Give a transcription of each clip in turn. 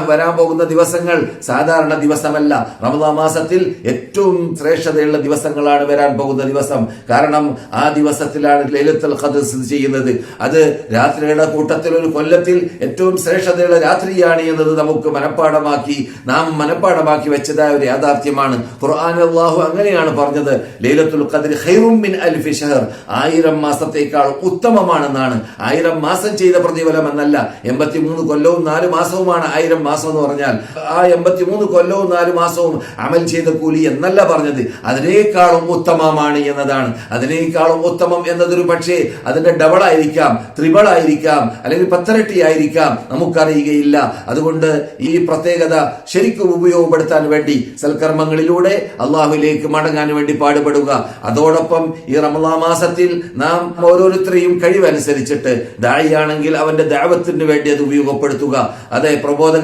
വരാൻ പോകുന്ന ദിവസങ്ങൾ സാധാരണ ദിവസമല്ല. റമദാ മാസത്തിൽ ഏറ്റവും ശ്രേഷ്ഠതയുള്ള ദിവസങ്ങളാണ് വരാൻ പോകുന്ന ദിവസം. കാരണം ആ ദിവസത്തിലാണ് ലൈലത്തുൽ ഖദർ സ്ഥിതി ചെയ്യുന്നത്. അത് രാത്രിയുടെ കൂട്ടത്തിൽ ഒരു കൊല്ലത്തിൽ ഏറ്റവും ശ്രേഷ്ഠതയുള്ള രാത്രിയാണ് എന്നത് നമുക്ക് മനഃപ്പാടമാക്കി നാം മനഃപ്പാടമാക്കി വെച്ചതായ ഒരു യാഥാർത്ഥ്യമാണ്. ഖുർആൻ അള്ളാഹു അങ്ങനെയാണ് പറഞ്ഞത്. ലൈലത്തുൽ ഖദർ ഹൈറുമിൻ മിൻ അൽഫി ഷഹർ ആയിരം മാസത്തേക്കാൾ ഉത്തമമാണെന്നാണ്. ആയിരം മാസം ചെയ്ത പ്രതിഫലം എന്നല്ല. എൺപത്തിമൂന്ന് കൊല്ലവും നാല് മാസവുമാണ് ആയിരം മാസം എന്ന് പറഞ്ഞാൽ ആ എൺപത്തിമൂന്ന് കൊല്ലവും നാല് മാസവും അമൽ ചെയ്ത കൂലി എന്നല്ല പറഞ്ഞത്. അതിനേക്കാളും ഉത്തമമാണ് എന്നതാണ്. അതിനേക്കാളും ഉത്തമം എന്നതൊരു പക്ഷേ അതിന്റെ ഡബിൾ ആയിരിക്കാം ത്രിബിൾ ആയിരിക്കാം അല്ലെങ്കിൽ പത്തരട്ടി ആയിരിക്കാം നമുക്കറിയുകയില്ല. അതുകൊണ്ട് ഈ പ്രത്യേകത ശരിക്കും ഉപയോഗപ്പെടുത്താൻ വേണ്ടി സൽക്കർമ്മങ്ങളിലൂടെ അള്ളാഹുലേക്ക് മടങ്ങാൻ വേണ്ടി പാടുപെടുക. അതോടൊപ്പം ഈ റമദാ മാസത്തിൽ നാം ഓരോരുത്തരെയും കഴിവനുസരിച്ചിട്ട് ദായിയാണെങ്കിൽ അവന്റെ ദൈവത്തിന് വേണ്ടി അത് ഉപയോഗപ്പെടുത്തുക. അതെ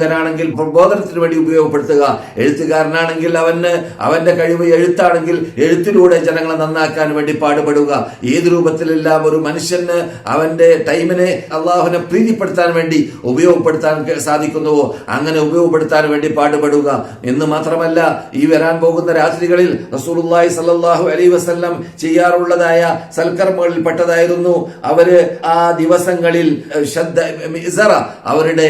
പ്രബോധകനാണെങ്കിൽ പ്രബോധനത്തിന് വേണ്ടി ഉപയോഗപ്പെടുത്തുക. എഴുത്തുകാരനാണെങ്കിൽ അവന് അവന്റെ കഴിവ് എഴുത്താണെങ്കിൽ എഴുത്തിലൂടെ ജനങ്ങളെ നന്നാക്കാൻ വേണ്ടി പാടുപെടുക. ഏത് രൂപത്തിലെല്ലാം ഒരു മനുഷ്യന് അവന്റെ ടൈമിനെ അള്ളാഹുവിനെ പ്രീതിപ്പെടുത്താൻ വേണ്ടി ഉപയോഗപ്പെടുത്താൻ സാധിക്കുന്നുവോ അങ്ങനെ ഉപയോഗപ്പെടുത്താൻ വേണ്ടി പാടുപെടുക. എന്ന് മാത്രമല്ല ഈ വരാൻ പോകുന്ന രാത്രികളിൽ റസൂലുള്ളാഹി സല്ലല്ലാഹു അലൈഹി വസല്ലം ചെയ്യാറുള്ളതായ സൽക്കർമ്മങ്ങളിൽ പെട്ടതായിരുന്നു അവർ ആ ദിവസങ്ങളിൽ ശ്രദ്ധ അവരുടെ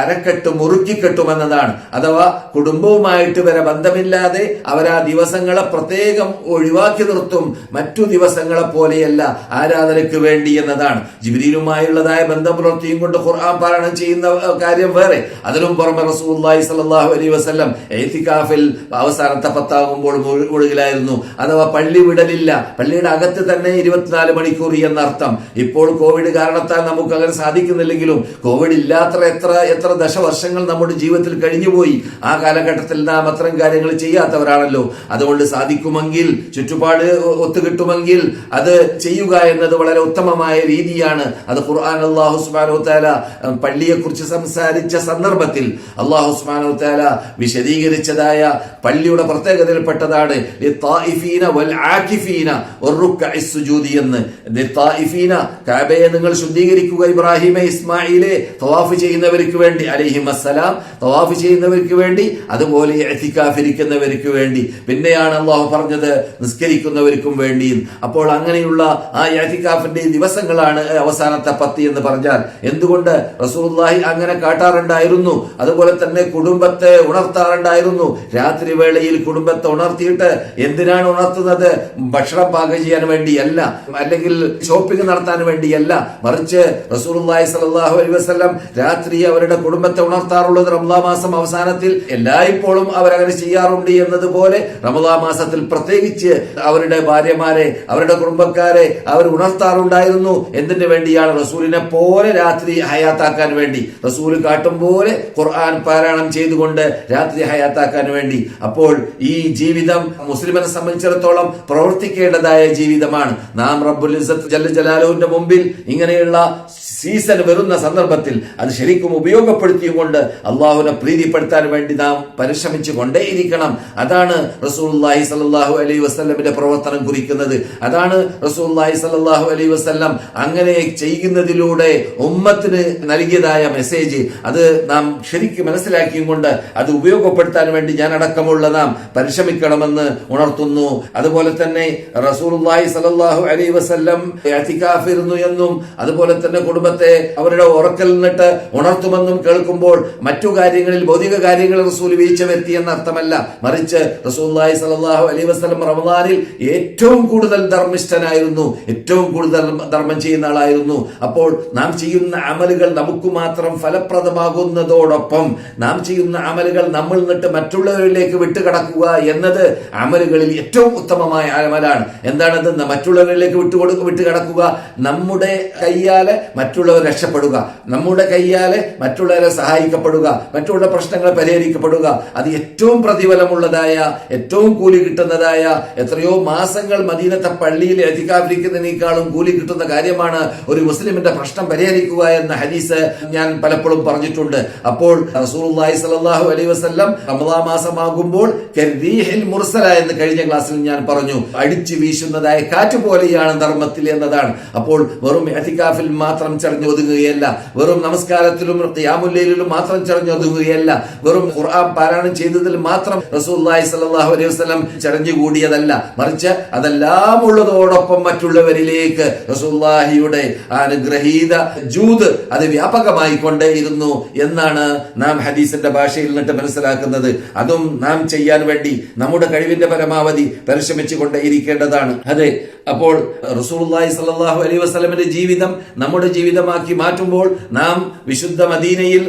അരക്കെട്ട് മുറുക്കി കെട്ടുമെന്നതാണ് അഥവാ കുടുംബവുമായിട്ട് വരെ ബന്ധമില്ലാതെ അവർ ആ ദിവസങ്ങളെ പ്രത്യേകം ഒഴിവാക്കി നിർത്തും. മറ്റു ദിവസങ്ങളെ പോലെയല്ല ആരാധനയ്ക്ക് വേണ്ടി എന്നതാണ്. ജിബിരിയിലുമായുള്ളതായ ബന്ധം പുലർത്തിയും കൊണ്ട് ഖുർആൻ പാരായണം ചെയ്യുന്ന കാര്യം വേറെ. അതിലും പുറമെ റസൂലുള്ളാഹി സ്വല്ലല്ലാഹു അലൈ വസ്ലം എത്തിക്കാഫിൽ അവസാനത്തെ പത്താകുമ്പോൾ ഒഴുകിലായിരുന്നു അഥവാ പള്ളി വിടലില്ല. പള്ളിയുടെ അകത്ത് തന്നെ ഇരുപത്തിനാല് മണിക്കൂർ എന്നർത്ഥം. ഇപ്പോൾ കോവിഡ് കാരണത്താൽ നമുക്ക് അങ്ങനെ സാധിക്കുന്നില്ലെങ്കിലും കോവിഡ് ഇല്ലാത്ത എത്ര എത്ര ദശവർഷങ്ങൾ നമ്മുടെ ജീവിതത്തിൽ കഴിഞ്ഞുപോയി. ആ കാലഘട്ടത്തിൽ നാം അത്തരം കാര്യങ്ങൾ ചെയ്യാത്തവരാണല്ലോ. അതുകൊണ്ട് സാധിക്കുമെങ്കിൽ ചുറ്റുപാട് ഒത്തുകിട്ടുമെങ്കിൽ അത് ചെയ്യുക എന്നത് വളരെ ഉത്തമമായ രീതിയാണ്. അത് ഖുർആൻ അള്ളാഹു സുബ്ഹാനഹു വതആല പള്ളിയെ കുറിച്ച് സംസാരിച്ച സന്ദർഭത്തിൽ അള്ളാഹു വതആല വിശദീകരിച്ചതായ പള്ളിയുടെ പ്രത്യേകതയിൽപ്പെട്ടതാണ് എന്ന്. കാബയെ നിങ്ങൾ ശുദ്ധീകരിക്കുക ഇബ്രാഹിമെ ഇസ്മായിലെ തവാഫ് ചെയ്യുന്നവർക്ക് വേണ്ടി അലൈഹിം അസ്സലാം തവാഫ് ചെയ്യുന്നവർക്ക് വേണ്ടി അതുപോലെ എത്തിക്കാഫിരിക്കുന്നവർക്ക് വേണ്ടി. പിന്നെയാണ് അള്ളാഹു പറഞ്ഞത് നിസ്കരിക്കുന്നവർക്കും വേണ്ടിയും. അപ്പോൾ അങ്ങനെയുള്ള ആ എത്തിക്കാഫിന്റെ ദിവസങ്ങളാണ് അവസാനത്തെ പത്തി എന്ന് പറഞ്ഞാൽ. എന്തുകൊണ്ട് റസൂലുള്ളാഹി അങ്ങനെ കാട്ടാറുണ്ടായിരുന്നു? അതുപോലെ തന്നെ കുടുംബത്തെ ഉണർത്താറുണ്ടായിരുന്നു. രാത്രി വേളയിൽ കുടുംബത്തെ ഉണർത്തിയിട്ട് എന്തിനാണ് ഉണർത്തുന്നത്? ഭക്ഷണം പാകം ചെയ്യാൻ വേണ്ടിയല്ല അല്ലെങ്കിൽ ഷോപ്പിംഗ് നടത്താൻ വേണ്ടിയല്ല. മറിച്ച് സ്വല്ലല്ലാഹു അലൈഹി വസല്ലം രാത്രി അവരുടെ കുടുംബത്തെ ഉണർത്താറുള്ളത് റമദാ മാസം അവസാനത്തിൽ എല്ലായ്പ്പോഴും അവരങ്ങനെ ചെയ്യാറുണ്ട് എന്നതുപോലെ റമദാ മാസത്തിൽ പ്രത്യേകിച്ച് അവരുടെ ഭാര്യമാരെ അവരുടെ കുടുംബക്കാരെ അവർ ഉണർത്താറുണ്ടായിരുന്നു. എന്തിനു വേണ്ടിയാണ് റസൂലിനെ പോലെ രാത്രി ഹയാത്താക്കാൻ വേണ്ടി? റസൂൽ കാട്ടും പോലെ ഖുർആൻ പാരായണം ചെയ്തുകൊണ്ട് രാത്രി ഹയാത്താക്കാൻ വേണ്ടി. അപ്പോൾ ഈ ജീവിതം മുസ്ലിമിനെ സംബന്ധിച്ചിടത്തോളം പ്രവർത്തിക്കേണ്ടതായ ജീവിതമാണ്. നാം റബ്ബുൽ ജലാലുവിന്റെ മുമ്പിൽ ഇങ്ങനെയുള്ള സീസൺ വരുന്ന സന്ദർഭത്തിൽ അത് ശരിക്കും ഉപയോഗപ്പെടുത്തിയുകൊണ്ട് അള്ളാഹുവിനെ പ്രീതിപ്പെടുത്താൻ വേണ്ടി നാം പരിശ്രമിച്ചു കൊണ്ടേയിരിക്കണം അതാണ് റസൂലുള്ളാഹി സ്വല്ലല്ലാഹു അലൈ വസ്ലമിന്റെ പ്രവർത്തനം കുറിക്കുന്നത്. അതാണ് റസൂലുള്ളാഹി സ്വല്ലല്ലാഹു അലൈ വസല്ലം അങ്ങനെ ചെയ്യുന്നതിലൂടെ ഉമ്മത്തിന് നൽകിയതായ മെസ്സേജ്. അത് നാം ശരിക്കും മനസ്സിലാക്കിയും കൊണ്ട് അത് ഉപയോഗപ്പെടുത്താൻ വേണ്ടി ഞാൻ അടക്കമുള്ള നാം പരിശ്രമിക്കണമെന്ന് ഉണർത്തുന്നു. അതുപോലെ തന്നെ റസൂലുള്ളാഹി സ്വല്ലല്ലാഹു അലൈ വസല്ലം ഇഅ്തികാഫിരുന്നു എന്നും അതുപോലെ തന്നെ കുടുംബത്തെ അവരുടെ ഉറക്കൽ നിന്നിട്ട് ഉണർത്തുമെന്നും കേൾക്കുമ്പോൾ മറ്റു കാര്യങ്ങളിൽ ഭൗതിക കാര്യങ്ങളിൽ റസൂൽ വീഴ്ച വരുത്തി എന്ന അർത്ഥമല്ല മറിച്ച് റസൂല്ലായി സലാഹു അലൈ വസ്ലം റമദാനിൽ ഏറ്റവും കൂടുതൽ ധർമ്മിഷ്ഠനായിരുന്നു ഏറ്റവും കൂടുതൽ ധർമ്മം ചെയ്യുന്ന ആളായിരുന്നു. അപ്പോൾ നാം ചെയ്യുന്ന അമലുകൾ നമുക്ക് മാത്രം ഫലപ്രദമാകുന്നതോടൊപ്പം നാം ചെയ്യുന്ന അമലുകൾ നമ്മൾ നിന്നിട്ട് മറ്റുള്ളവരിലേക്ക് വിട്ടുകടക്കുക എന്നത് അമലുകളിൽ ഏറ്റവും ഉത്തമമായ അമലാണ്. എന്താണത്? മറ്റുള്ളവരിലേക്ക് വിട്ടുകൊടു വിട്ടുകടക്കുക. നമ്മുടെ കയ്യാലെ മറ്റുള്ളവർ രക്ഷപ്പെടുക. നമ്മുടെ കയ്യാലെ മറ്റുള്ളവരെ സഹായിക്കപ്പെടുക. മറ്റുള്ള പ്രശ്നങ്ങൾ പരിഹരിക്കപ്പെടുക. അത് ഏറ്റവും പ്രതിഫലമുള്ളതായ ഏറ്റവും കൂലി കിട്ടുന്നതായ എത്രയോ മാസങ്ങൾ മദീനത്തെ പള്ളിയിൽ എത്തിക്കാതിരിക്കുന്നതിനേക്കാളും കൂലി കിട്ടുന്ന കാര്യമാണ് ഒരു മുസ്ലിമിന്റെ പ്രശ്നം പരിഹരിക്കുക എന്ന ഹദീസ് ഞാൻ പലപ്പോഴും പറഞ്ഞിട്ടുണ്ട്. അപ്പോൾ റസൂലുള്ളാഹി സ്വല്ലല്ലാഹു അലൈഹി വസല്ലം റമദാ മാസമാകുമ്പോൾ മുർസല എന്ന് കഴിഞ്ഞ ക്ലാസ്സിൽ ഞാൻ പറഞ്ഞു. അടിച്ചു വീശുന്നതായ കാറ്റ് പോലെയാണ് ധർമ്മത്തിൽ എന്നതാണ്. അപ്പോൾ വെറും എത്തിക്കാഫിൽ മാത്രം ചടഞ്ഞു ഒതുങ്ങുകയല്ല. വെറും നമസ്കാരത്തിലും യാമുല്ലയിലും മാത്രം മാത്രം ചടഞ്ഞൊതുങ്ങുകയല്ല വെറും ഖുർആൻ പാരായണം ചെയ്തതിൽ മാത്രം റസൂല്ലായി സല്ലാഹു അലൈഹി വസ്ലം ചടഞ്ഞുകൂടിയതല്ല മറിച്ച് അതെല്ലാം ഉള്ളതോടൊപ്പം മറ്റുള്ളവരിലേക്ക് റസൂല്ലാഹിയുടെ അനുഗ്രഹീത ജൂത് അത് വ്യാപകമായി കൊണ്ടേയിരുന്നു എന്നാണ് നാം ഹദീസിന്റെ ഭാഷയിൽ നിന്നിട്ട് മനസ്സിലാക്കുന്നത്. അതും നാം ചെയ്യാൻ വേണ്ടി നമ്മുടെ കഴിവിന്റെ പരമാവധി പരിശ്രമിച്ചു കൊണ്ടേയിരിക്കേണ്ടതാണ് അതെ അപ്പോൾ റസൂലുള്ളാഹി സ്വല്ലല്ലാഹു അലൈഹി വസ്ലമിന്റെ ജീവിതം നമ്മുടെ ജീവിതമാക്കി മാറ്റുമ്പോൾ നാം വിശുദ്ധ മദീനയിൽ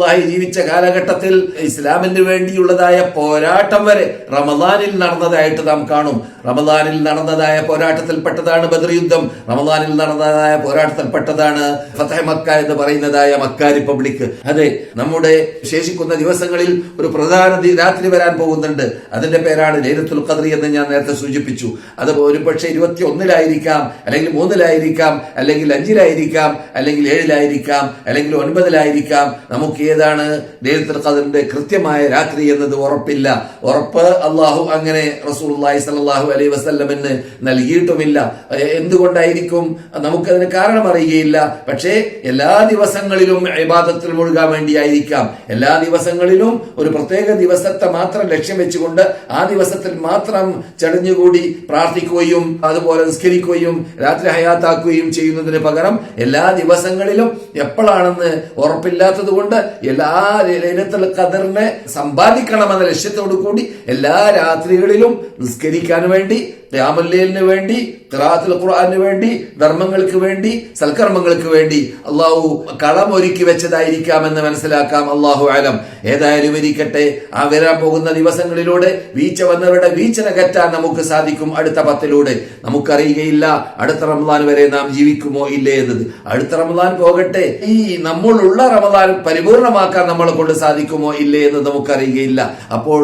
റസൂലുള്ളാഹി ജീവിച്ച കാലഘട്ടത്തിൽ ഇസ്ലാമിന് വേണ്ടിയുള്ളതായ പോരാട്ടം വരെ റമദാനിൽ നടന്നതായിട്ട് നാം കാണും. റമദാനിൽ നടന്നതായ പോരാട്ടത്തിൽപ്പെട്ടതാണ് ബദർ യുദ്ധം. റമദാനിൽ നടന്നതായ പോരാട്ടത്തിൽപ്പെട്ടതാണ് ഫതഹ് മക്ക എന്ന് പറയുന്നതായ മക്ക റിപ്പബ്ലിക്. അതെ നമ്മുടെ ശേഷിക്കുന്ന ദിവസങ്ങളിൽ ഒരു പ്രധാന രാത്രി വരാൻ പോകുന്നുണ്ട്. അതിന്റെ പേരാണ് ലൈലത്തുൽ ഖദ്രി എന്ന് ഞാൻ നേരത്തെ സൂചിപ്പിച്ചു. അത് ഒരു പക്ഷേ ഇരുപത്തി ഒന്നിലായിരിക്കാം അല്ലെങ്കിൽ മൂന്നിലായിരിക്കാം അല്ലെങ്കിൽ അഞ്ചിലായിരിക്കാം അല്ലെങ്കിൽ ഏഴിലായിരിക്കാം അല്ലെങ്കിൽ ഒൻപതിലായിരിക്കാം. നമുക്ക് ഏതാണ്? ലൈലത്തുൽ ഖദറിന്റെ കൃത്യമായ രാത്രി എന്നത് ഉറപ്പില്ല. ഉറപ്പ് അള്ളാഹു അങ്ങനെ റസൂലുള്ളാഹി സ്വല്ലല്ലാഹു അലൈഹി വസ്ല്ലമിന് നൽകിയിട്ടുമില്ല. എന്തുകൊണ്ടായിരിക്കും? നമുക്കതിന് കാരണം അറിയുകയില്ല. പക്ഷേ എല്ലാ ദിവസങ്ങളിലും ഇബാദത്തിൽ മുഴുകാൻ വേണ്ടിയായിരിക്കാം. എല്ലാ ദിവസങ്ങളിലും ഒരു പ്രത്യേക ദിവസത്തെ മാത്രം ലക്ഷ്യം വെച്ചുകൊണ്ട് ആ ദിവസത്തിൽ മാത്രം ചടഞ്ഞുകൂടി പ്രാർത്ഥിക്കുകയും അതുപോലെ നിസ്കരിക്കുകയും രാത്രി ഹയാത്താക്കുകയും ചെയ്യുന്നതിന് പകരം എല്ലാ ദിവസങ്ങളിലും എപ്പോഴാണെന്ന് ഉറപ്പില്ലാത്തത് കൊണ്ട് എല്ലാ ലൈലത്തുൽ ഖദറിനെ സമ്പാദിക്കണമെന്ന ലക്ഷ്യത്തോടു കൂടി എല്ലാ രാത്രികളിലും നിസ്കരിക്കാൻ വേണ്ടി രാമല്ലേലിന് വേണ്ടി ഖിറാഅത്തുൽ ഖുർആാനു വേണ്ടി ധർമ്മങ്ങൾക്ക് വേണ്ടി സൽക്കർമ്മങ്ങൾക്ക് വേണ്ടി അള്ളാഹു കളം ഒരുക്കി വെച്ചതായിരിക്കാം എന്ന് മനസ്സിലാക്കാം. അള്ളാഹു ആലം ഏതായാലും ഇരിക്കട്ടെ. ആ വരാൻ പോകുന്ന ദിവസങ്ങളിലൂടെ വീഴ്ച വന്നവരുടെ വീഴ്ച നകറ്റാൻ നമുക്ക് സാധിക്കും അടുത്ത പത്തിലൂടെ. നമുക്കറിയുകയില്ല അടുത്ത റമദാൻ വരെ നാം ജീവിക്കുമോ ഇല്ലേ എന്നത്. അടുത്ത റമദാൻ പോകട്ടെ. ഈ നമ്മളുള്ള റമദാൻ പരിപൂർണമാക്കാൻ നമ്മളെ കൊണ്ട് സാധിക്കുമോ ഇല്ലേ എന്ന് നമുക്കറിയുകയില്ല. അപ്പോൾ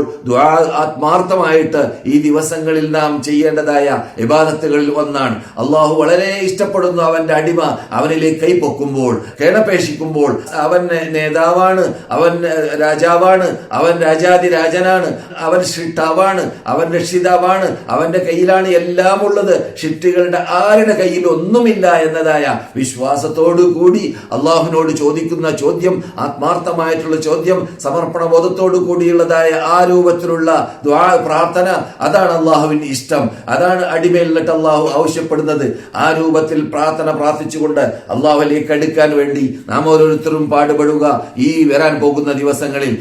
ആത്മാർത്ഥമായിട്ട് ഈ ദിവസങ്ങളിൽ നാം ചെയ്യേണ്ടതായ വിവാദത്തുകളിൽ ഒന്നാണ്. അള്ളാഹു വളരെ ഇഷ്ടപ്പെടുന്നു അവന്റെ അടിമ അവനിലേക്ക് കൈപ്പൊക്കുമ്പോൾ കേണപേക്ഷിക്കുമ്പോൾ അവൻ നേതാവാണ് അവൻ രാജാവാണ് അവൻ രാജാതി രാജനാണ് അവൻ ഷിട്ടാവാണ് അവൻ രക്ഷിതാവാണ് അവന്റെ കയ്യിലാണ് എല്ലാം ഉള്ളത്. ഷിട്ടുകളുടെ ആരുടെ കയ്യിൽ ഒന്നുമില്ല എന്നതായ വിശ്വാസത്തോടു കൂടി അള്ളാഹുവിനോട് ചോദിക്കുന്ന ചോദ്യം ആത്മാർത്ഥമായിട്ടുള്ള ചോദ്യം സമർപ്പണ ബോധത്തോടു കൂടിയുള്ളതായ ആ രൂപത്തിലുള്ള പ്രാർത്ഥന അതാണ് അള്ളാഹുവിന് ഇഷ്ടം. അതാണ് അടിമയിലിട്ട് അള്ളാഹു ആവശ്യപ്പെടുന്നത്. ആ രൂപത്തിൽ പ്രാർത്ഥന പ്രാർത്ഥിച്ചുകൊണ്ട് അള്ളാഹുലേക്ക് അടുക്കാൻ വേണ്ടി നാം ഓരോരുത്തരും പാടുപെടുക ഈ വരാൻ പോകുന്ന ദിവസങ്ങളിൽ.